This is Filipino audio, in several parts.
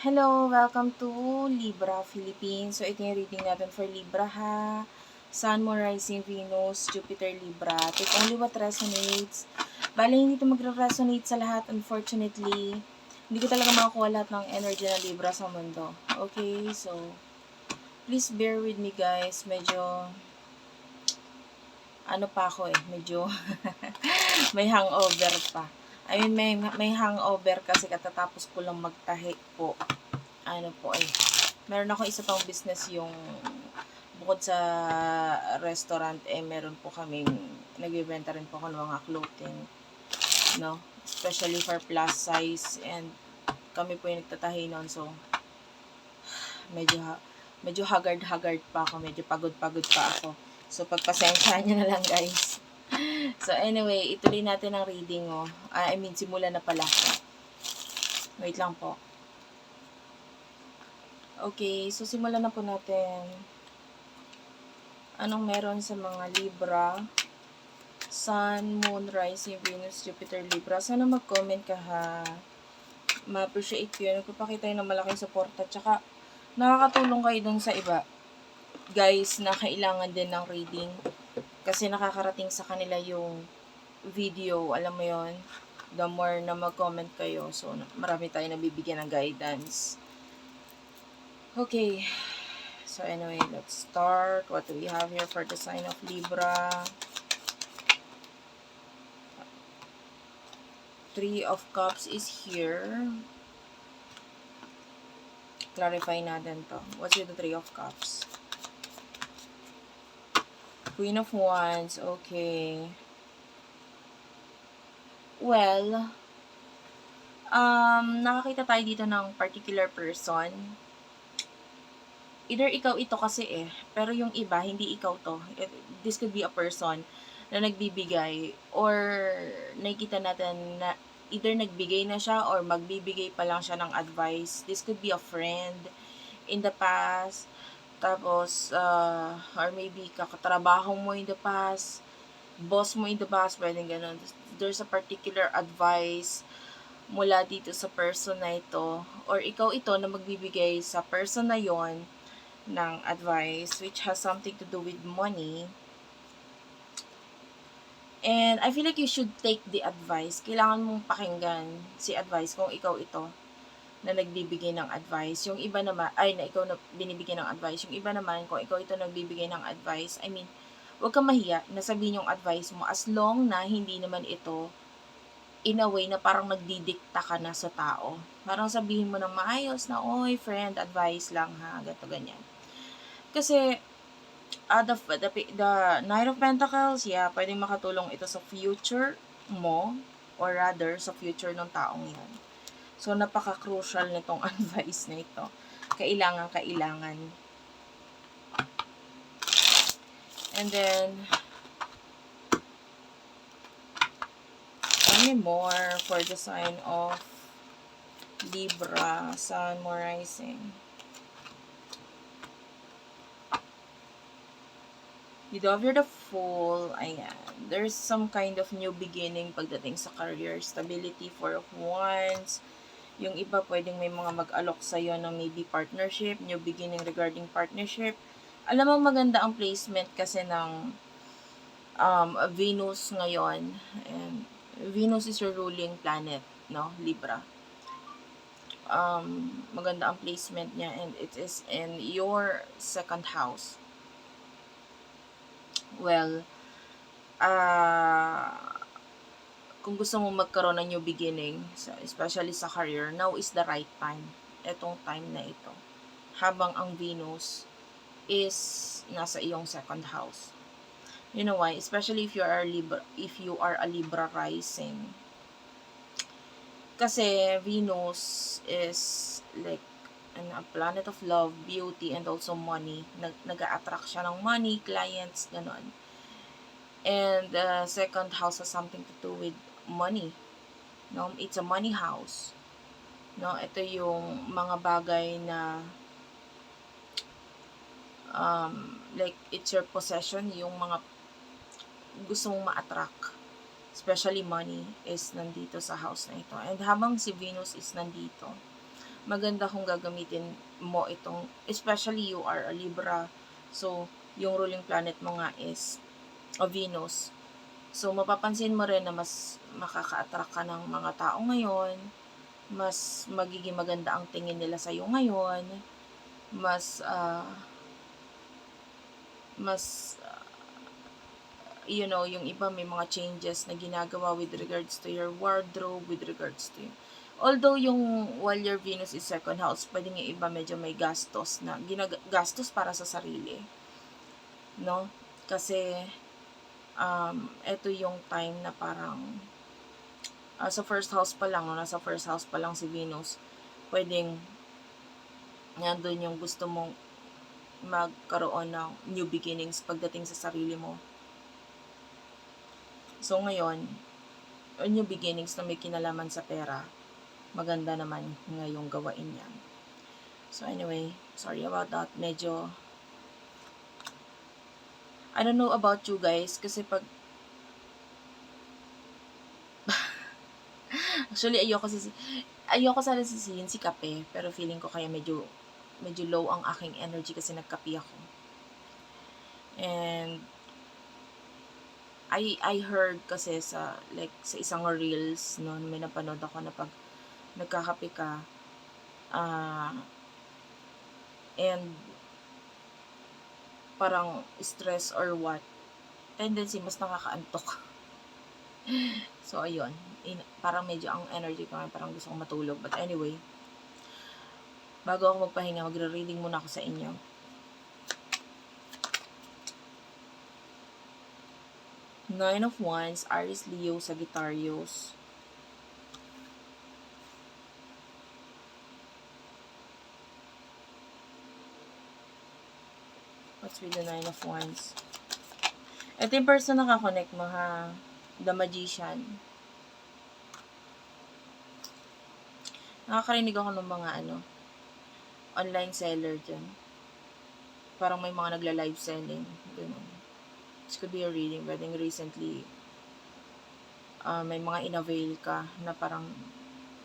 Hello, welcome to Libra Philippines. So, ito yung reading natin for Libra ha. Sun, Moon, Rising, Venus, Jupiter, Libra. Take only what resonates. Bale, hindi ito magre-resonate sa lahat, unfortunately. Hindi ko talaga makakuha lahat ng energy ng Libra sa mundo. Okay, so, please bear with me guys. Medyo, ano pa ako eh, medyo may hangover pa. I mean, may, may hangover kasi katatapos ko lang magtahi po. Ano po eh. Meron ako isa pang business yung bukod sa restaurant eh meron po kaming nagbebenta rin po ako ng mga clothing. No? Especially for plus size and kami po yung nagtatahi noon so medyo medyo haggard-haggard pa ako, medyo pagod-pagod pa ako. So pagpasensya niyo na lang guys. So, anyway, ituloy natin ang reading, oh. Ah, I mean, simula na pala. Wait lang po. Okay, so simulan na po natin. Anong meron sa mga Libra? Sun, Moon, Rising, Venus, Jupiter, Libra. Sana mag-comment ka ha. Ma-appreciate yun. Nagpapakita yun ng malaking suporta. Tsaka, nakakatulong kayo dun sa iba. Guys, na kailangan din ng reading kasi nakakarating sa kanila yung video, alam mo yon the more na mag-comment kayo, so marami tayo nabibigyan ng guidance. Okay, so anyway, let's start. What do we have here for the sign of Libra? Three of Cups is here. Clarify natin to. What's with the Three of Cups? Queen of Wands, okay. Well, um, nakakita tayo dito ng particular person. Either ikaw ito kasi eh, pero yung iba, hindi ikaw to. This could be a person na nagbibigay or nakikita natin na either nagbigay na siya or magbibigay pa lang siya ng advice. This could be a friend in the past tapos, uh, or maybe kakatrabaho mo in the past, boss mo in the past, pwedeng ganun. There's a particular advice mula dito sa person na ito, or ikaw ito na magbibigay sa person na yon ng advice, which has something to do with money. And I feel like you should take the advice. Kailangan mong pakinggan si advice kung ikaw ito na nagbibigay ng advice. Yung iba naman, ay na ikaw na binibigay ng advice. Yung iba naman, kung ikaw ito nagbibigay ng advice, I mean, huwag kang mahiya na sabihin yung advice mo as long na hindi naman ito in a way na parang nagdidikta ka na sa tao. Parang sabihin mo ng maayos na, oy, friend, advice lang ha, gato ganyan. Kasi, uh, the, the, the Knight of Pentacles, yeah, pwedeng makatulong ito sa future mo, or rather, sa future ng taong yan. So, napaka-crucial nitong advice na ito. Kailangan, kailangan. And then, any more for the sign of Libra, Sun, Moon, Rising. You over the Fool, ayan. There's some kind of new beginning pagdating sa career, stability, of Wands, yung iba pwedeng may mga mag-alok sa iyo ng maybe partnership, new beginning regarding partnership. Alam mo maganda ang placement kasi ng um, Venus ngayon. And Venus is your ruling planet, no? Libra. Um, maganda ang placement niya and it is in your second house. Well, uh, kung gusto mo magkaroon ng new beginning, especially sa career, now is the right time. Etong time na ito. Habang ang Venus is nasa iyong second house. You know why? Especially if you are Libra, if you are a Libra rising. Kasi Venus is like an, a planet of love, beauty, and also money. Nag, nag-attract siya ng money, clients, ganon. And uh, second house has something to do with money. No, it's a money house. No, ito yung mga bagay na um, like it's your possession, yung mga gusto mong ma-attract. Especially money is nandito sa house na ito. And habang si Venus is nandito, maganda kung gagamitin mo itong, especially you are a Libra, so, yung ruling planet mo nga is o Venus. So, mapapansin mo rin na mas makaka-attract ka ng mga tao ngayon, mas magiging maganda ang tingin nila sa'yo ngayon, mas, ah, mas, ah, you know, yung iba may mga changes na ginagawa with regards to your wardrobe, with regards to Although yung while your Venus is second house, pwedeng yung iba medyo may gastos na ginag- gastos para sa sarili. No? Kasi um eto yung time na parang ah, sa first house pa lang, no, nasa first house pa lang si Venus, pwedeng nandun yung gusto mong magkaroon ng new beginnings pagdating sa sarili mo. So ngayon, new beginnings na may kinalaman sa pera, maganda naman ngayong gawain yan. So anyway, sorry about that. Medyo I don't know about you guys kasi pag Actually, ayoko si ayoko sana sisihin si kape, pero feeling ko kaya medyo medyo low ang aking energy kasi nagkape ako. And I I heard kasi sa like sa isang reels noon may napanood ako na pag nagkakape ka ah and parang stress or what tendency mas nakakaantok. so ayun, in, parang medyo ang energy ko ngayon, parang gusto kong matulog. But anyway, bago ako magpahinga, magre-reading muna ako sa inyo. Nine of Wands, Aries, Leo, Sagittarius. What's with the Nine of Wands? Ito yung person na nakakonect mo ha. The Magician. Nakakarinig ako ng mga ano, online seller dyan. Parang may mga nagla-live selling. Ganun. This could be a reading. Pwedeng recently, uh, may mga inavail ka na parang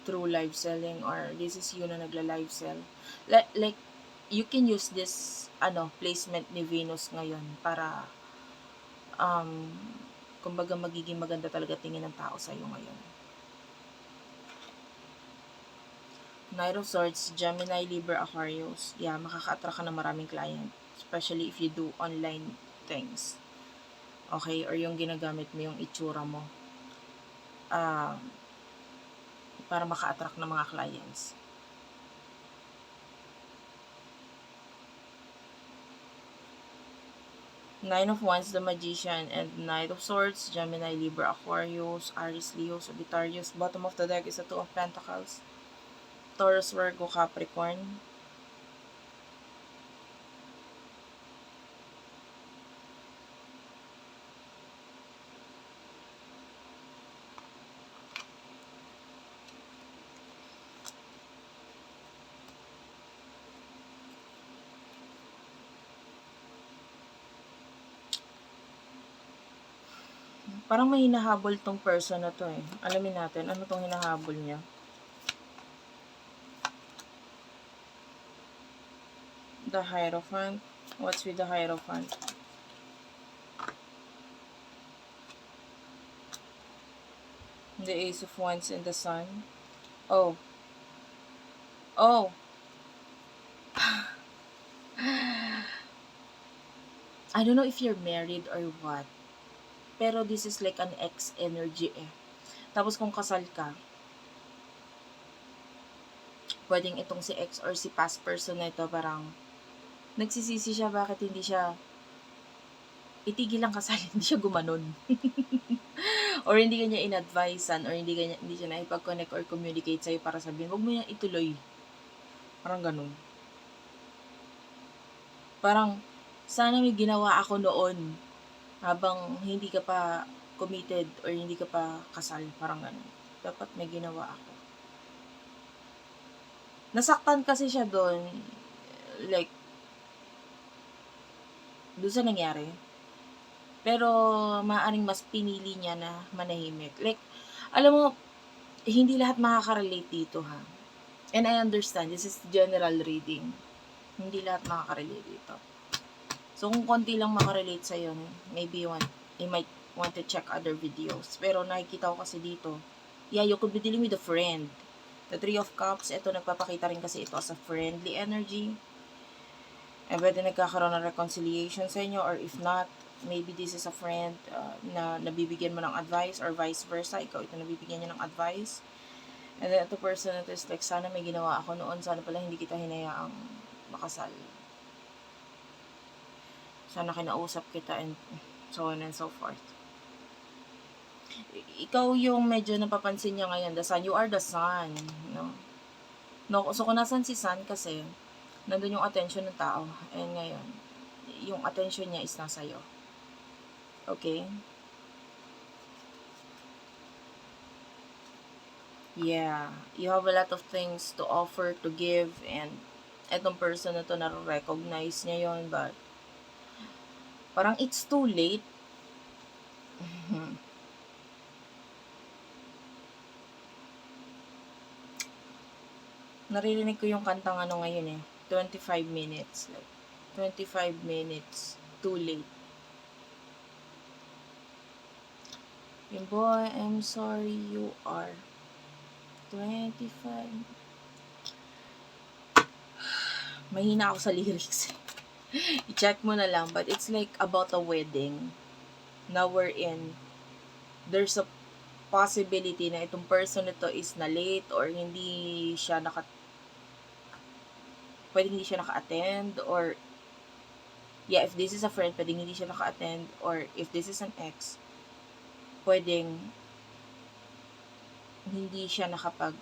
through live selling or this is you na nagla-live sell. Like, like, you can use this ano placement ni Venus ngayon para um kumbaga magiging maganda talaga tingin ng tao sa iyo ngayon. Knight of Swords, Gemini, Libra, Aquarius. Yeah, makaka-attract ka ng maraming client. Especially if you do online things. Okay? Or yung ginagamit mo yung itsura mo. Ah, para maka-attract ng mga clients. Nine of Wands, the Magician, and Knight of Swords, Gemini, Libra, Aquarius, Aries, Leo, Sagittarius. Bottom of the deck is a Two of Pentacles. Taurus, Virgo, Capricorn. Parang may hinahabol tong person na to eh. Alamin natin, ano tong hinahabol niya. The Hierophant. What's with the Hierophant? The Ace of Wands and the Sun. Oh. Oh. I don't know if you're married or what. Pero this is like an ex energy eh. Tapos kung kasal ka, pwedeng itong si ex or si past person na ito parang nagsisisi siya bakit hindi siya itigil ang kasal, hindi siya gumanon. or hindi kanya in-advisean or hindi kanya hindi siya naipag-connect or communicate sa'yo para sabihin, wag mo yan ituloy. Parang ganun. Parang, sana may ginawa ako noon habang hindi ka pa committed or hindi ka pa kasal. Parang ganun. Dapat may ginawa ako. Nasaktan kasi siya doon, like, doon sa nangyari. Pero, maaring mas pinili niya na manahimik. Like, alam mo, hindi lahat makaka-relate dito ha. And I understand, this is general reading. Hindi lahat makaka-relate dito. So, kung konti lang makarelate sa'yo, maybe you, want, you might want to check other videos. Pero nakikita ko kasi dito, yeah, you could be dealing with a friend. The Three of Cups, ito nagpapakita rin kasi ito as a friendly energy. And pwede nagkakaroon ng reconciliation sa inyo or if not, maybe this is a friend uh, na nabibigyan mo ng advice or vice versa, ikaw ito nabibigyan niya ng advice. And then, ito person na is like, sana may ginawa ako noon, sana pala hindi kita hinayaang makasal. Sana kinausap kita and so on and so forth. Ikaw yung medyo napapansin niya ngayon, the sun, you are the sun, no? No, so kung nasan si sun kasi, nandun yung attention ng tao. And ngayon, yung attention niya is nasa iyo. Okay? Yeah, you have a lot of things to offer, to give, and etong person na to na-recognize niya yon but parang it's too late. Naririnig ko yung kantang ano ngayon eh, 25 minutes. Like, 25 minutes, too late. Yung boy, I'm sorry you are 25. Mahina ako sa lyrics. I-check mo na lang. But it's like about a wedding. Now we're in. There's a possibility na itong person nito is na late or hindi siya naka pwedeng hindi siya naka-attend or yeah, if this is a friend, pwedeng hindi siya naka-attend or if this is an ex, pwedeng hindi siya nakapag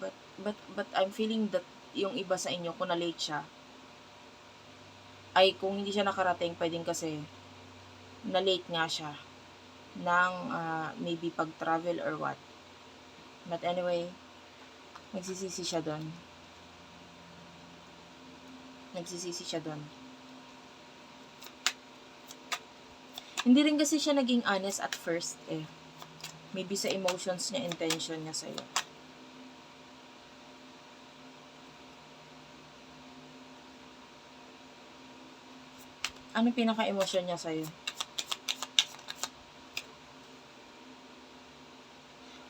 but but but I'm feeling that yung iba sa inyo kung na-late siya ay kung hindi siya nakarating pwedeng kasi na-late nga siya ng ah, maybe pag-travel or what. But anyway nagsisisi siya doon nagsisisi siya doon hindi rin kasi siya naging honest at first eh. Maybe sa emotions niya, intention niya sa'yo. Ano pinaka-emotion niya sa'yo?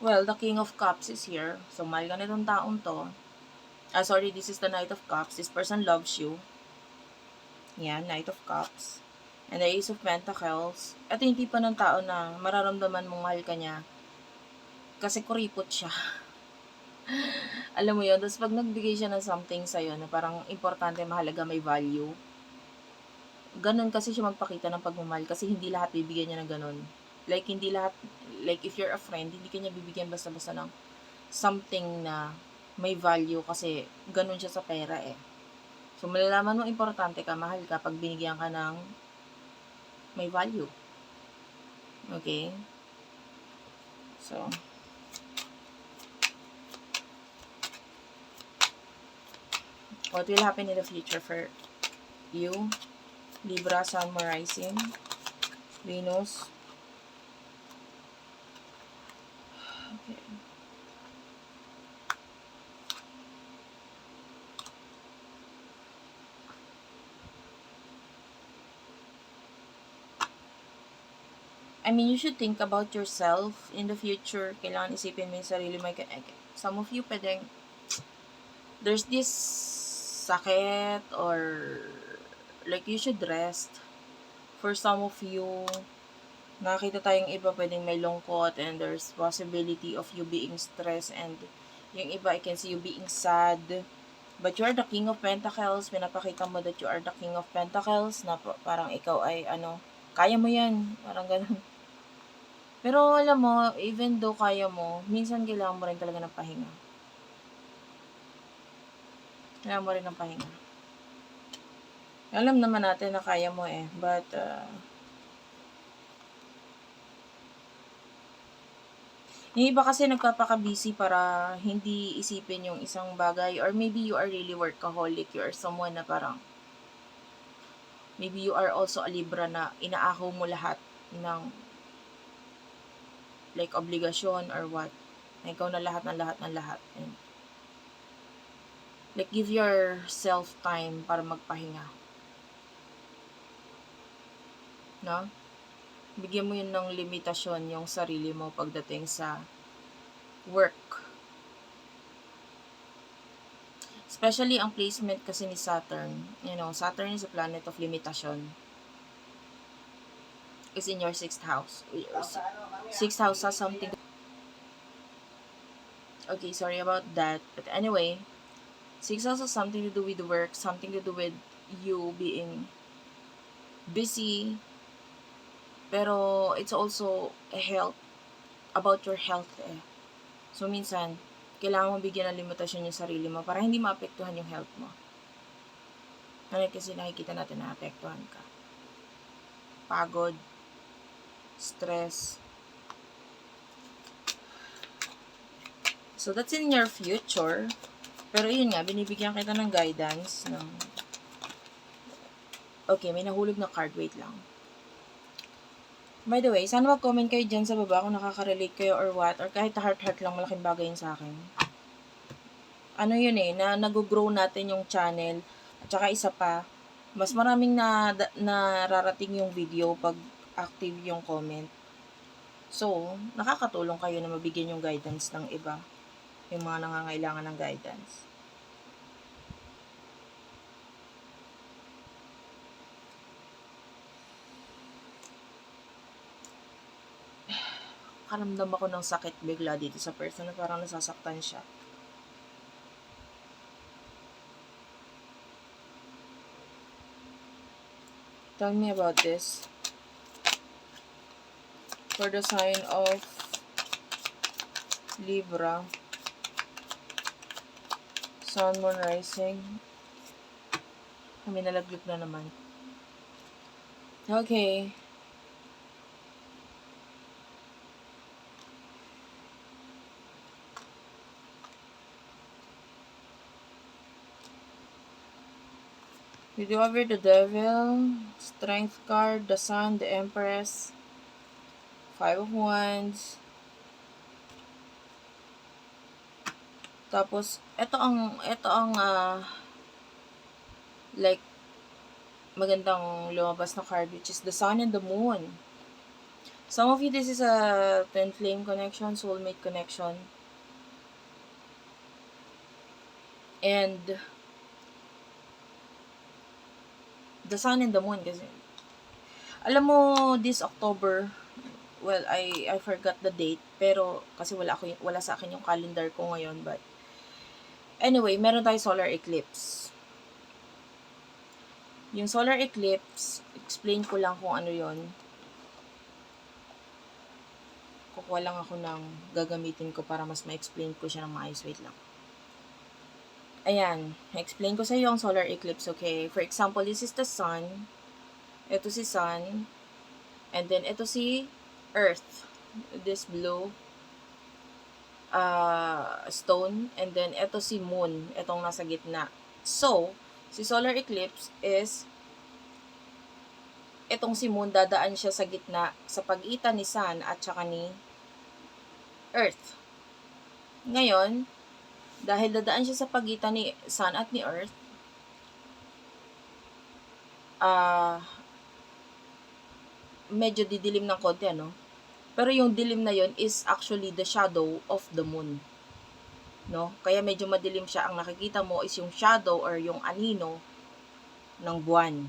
Well, the King of Cups is here. So, mahal ka nitong taong to. Ah, sorry, this is the Knight of Cups. This person loves you. Yan, Knight of Cups. And the Ace of Pentacles. Ito yung tipo ng tao na mararamdaman mong mahal ka niya kasi kuripot siya. Alam mo yun, tapos pag nagbigay siya ng something sa'yo na parang importante, mahalaga, may value, ganun kasi siya magpakita ng pagmamahal kasi hindi lahat bibigyan niya ng ganun. Like, hindi lahat, like if you're a friend, hindi ka niya bibigyan basta-basta ng something na may value kasi ganun siya sa pera eh. So, malalaman mo importante ka, mahal ka pag binigyan ka ng may value. Okay? So, what will happen in the future for you? Libra, Sun, Rising, Venus. I mean, you should think about yourself in the future. Kailangan isipin mo yung sarili mo. Some of you, pwedeng, there's this sakit or like you should rest. For some of you, nakita tayong iba pwedeng may lungkot and there's possibility of you being stressed and yung iba I can see you being sad. But you are the King of Pentacles. Pinapakita mo that you are the King of Pentacles na pa- parang ikaw ay ano, kaya mo yan. Parang ganun. Pero alam mo, even though kaya mo, minsan kailangan mo rin talaga ng pahinga. Kailangan mo rin ng pahinga. Alam naman natin na kaya mo eh. But, uh, yung iba kasi nagpapaka-busy para hindi isipin yung isang bagay. Or maybe you are really workaholic. You are someone na parang, maybe you are also a Libra na inaako mo lahat ng like obligasyon or what. Na ikaw na lahat ng lahat ng lahat. And Like, give yourself time para magpahinga. No? Bigyan mo yun ng limitasyon yung sarili mo pagdating sa work. Especially ang placement kasi ni Saturn. You know, Saturn is a planet of limitation. Is in your sixth house. Sixth house has something. Okay, sorry about that. But anyway, sixth house has something to do with work, something to do with you being busy. Pero it's also a health, about your health eh. So, minsan, kailangan mo bigyan ng limitasyon yung sarili mo para hindi maapektuhan yung health mo. Ano kasi nakikita natin na apektuhan ka. Pagod, stress. So, that's in your future. Pero yun nga, binibigyan kita ng guidance ng... Okay, may nahulog na card. Wait lang. By the way, sana mag-comment kayo dyan sa baba kung nakaka-relate kayo or what, or kahit heart-heart lang, malaking bagay yun sa akin. Ano yun eh, na nag-grow natin yung channel, at saka isa pa, mas maraming na, nararating yung video pag active yung comment. So, nakakatulong kayo na mabigyan yung guidance ng iba, yung mga nangangailangan ng guidance. Karamdam ako ng sakit bigla dito sa person na parang nasasaktan siya. Tell me about this. For the sign of Libra, Sun, Moon, Rising. Kami nalaglit na naman. Okay. You do the devil, strength card, the sun, the empress, five of wands. Tapos, ito ang, ito ang, uh, like, magandang lumabas na card, which is the sun and the moon. Some of you, this is a twin flame connection, soulmate connection. And, the sun and the moon kasi. Alam mo this October well I I forgot the date pero kasi wala ako wala sa akin yung calendar ko ngayon but anyway meron tayong solar eclipse. Yung solar eclipse explain ko lang kung ano yon kukuha lang ako ng gagamitin ko para mas ma-explain ko siya ng maayos. Wait lang Ayan, explain ko sa iyo ang solar eclipse, okay? For example, this is the sun. Ito si sun. And then, ito si earth. This blue uh, stone. And then, ito si moon. Itong nasa gitna. So, si solar eclipse is itong si moon dadaan siya sa gitna sa pagitan ni sun at saka ni earth. Ngayon, dahil dadaan siya sa pagitan ni Sun at ni Earth, ah, uh, medyo didilim ng konti, ano? Pero yung dilim na yon is actually the shadow of the moon. No? Kaya medyo madilim siya. Ang nakikita mo is yung shadow or yung anino ng buwan.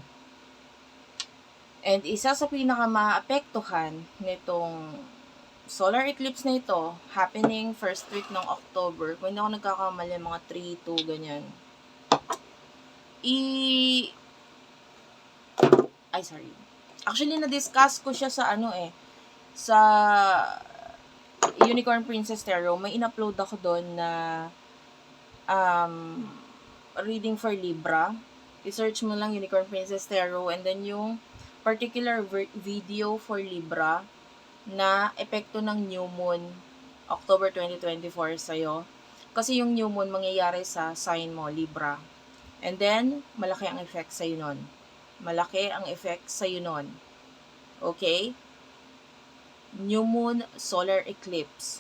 And isa sa pinaka maapektuhan nitong solar eclipse na ito, happening first week ng October. Kung hindi ako nagkakamali, mga 3, 2, ganyan. I... Ay, sorry. Actually, na-discuss ko siya sa ano eh, sa Unicorn Princess Tarot. May in-upload ako doon na um, reading for Libra. I-search mo lang Unicorn Princess Tarot and then yung particular video for Libra na epekto ng new moon October 2024 sa'yo. Kasi yung new moon mangyayari sa sign mo, Libra. And then, malaki ang effect sa'yo nun. Malaki ang effect sa'yo nun. Okay? New moon, solar eclipse.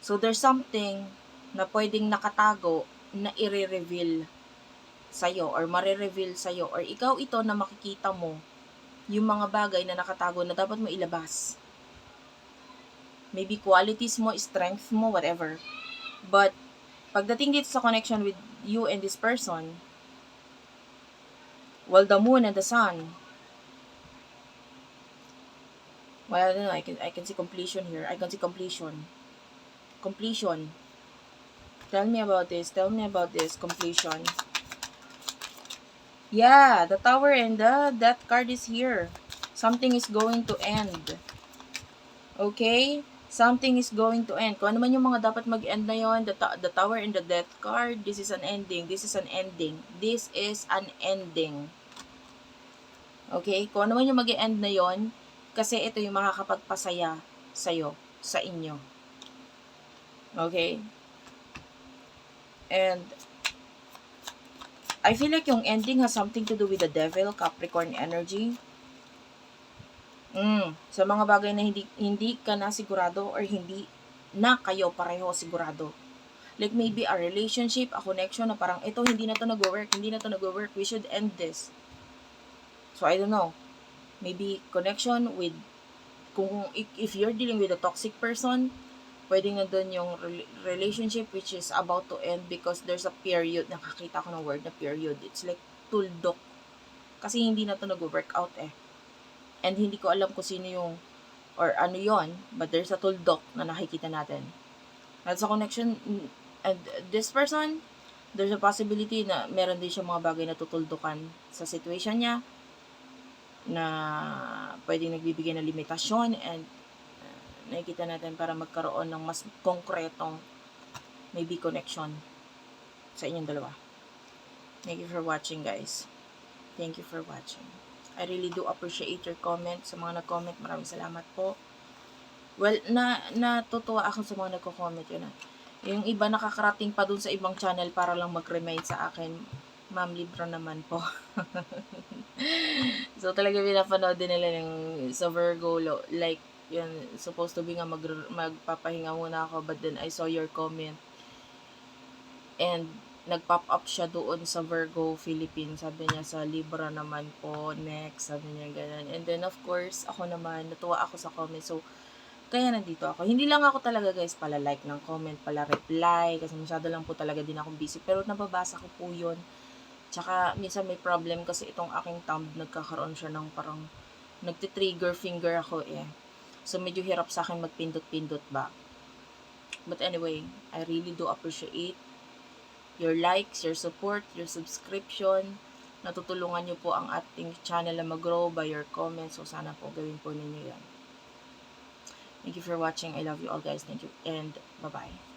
So, there's something na pwedeng nakatago na i-reveal sa'yo or marireveal sa'yo or ikaw ito na makikita mo yung mga bagay na nakatago na dapat mo ilabas. Maybe qualities mo, strength mo, whatever. But, pagdating dito sa connection with you and this person, well, the moon and the sun, well, I don't know, I can, I can see completion here. I can see completion. Completion. Tell me about this. Tell me about this. Completion. Yeah, the tower and the death card is here. Something is going to end. Okay? Something is going to end. Kung ano man yung mga dapat mag-end na yon, the, the tower and the death card, this is an ending. This is an ending. This is an ending. Okay? Kung ano man yung mag-end na yon, kasi ito yung makakapagpasaya sa'yo, sa inyo. Okay? And I feel like yung ending has something to do with the devil, Capricorn energy. Mm, sa mga bagay na hindi hindi ka na sigurado or hindi na kayo pareho sigurado. Like maybe a relationship, a connection na parang ito hindi na to nag-work, hindi na to nag-work, we should end this. So I don't know. Maybe connection with kung if, you're dealing with a toxic person, pwedeng nandun yung rel- relationship which is about to end because there's a period, nakakita ko ng word na period. It's like tuldok. Kasi hindi na to nag-work out eh. And hindi ko alam kung sino yung or ano yon but there's a tuldok na nakikita natin. At sa connection, and this person, there's a possibility na meron din siya mga bagay na tutuldukan sa situation niya na pwedeng nagbibigay ng limitasyon and nakikita natin para magkaroon ng mas konkretong maybe connection sa inyong dalawa. Thank you for watching guys. Thank you for watching. I really do appreciate your comment. Sa mga nag-comment, maraming salamat po. Well, na natutuwa ako sa mga nagko-comment yun. ah. Yung iba nakakarating pa dun sa ibang channel para lang mag-remind sa akin. Ma'am, libro naman po. so, talaga pinapanood din nila ng sa Virgo, like, yun, supposed to be nga mag, magpapahinga muna ako, but then I saw your comment. And, nag-pop up siya doon sa Virgo, Philippines. Sabi niya sa Libra naman po, next, sabi niya ganun. And then, of course, ako naman, natuwa ako sa comment. So, kaya nandito ako. Hindi lang ako talaga guys pala like ng comment, pala reply, kasi masyado lang po talaga din akong busy. Pero nababasa ko po yun. Tsaka minsan may problem kasi itong aking thumb nagkakaroon siya ng parang nagtitrigger finger ako eh. So medyo hirap sa akin magpindot-pindot ba. But anyway, I really do appreciate your likes, your support, your subscription. Natutulungan niyo po ang ating channel na mag-grow by your comments. So sana po gawin po ninyo yan. Thank you for watching. I love you all guys. Thank you and bye-bye.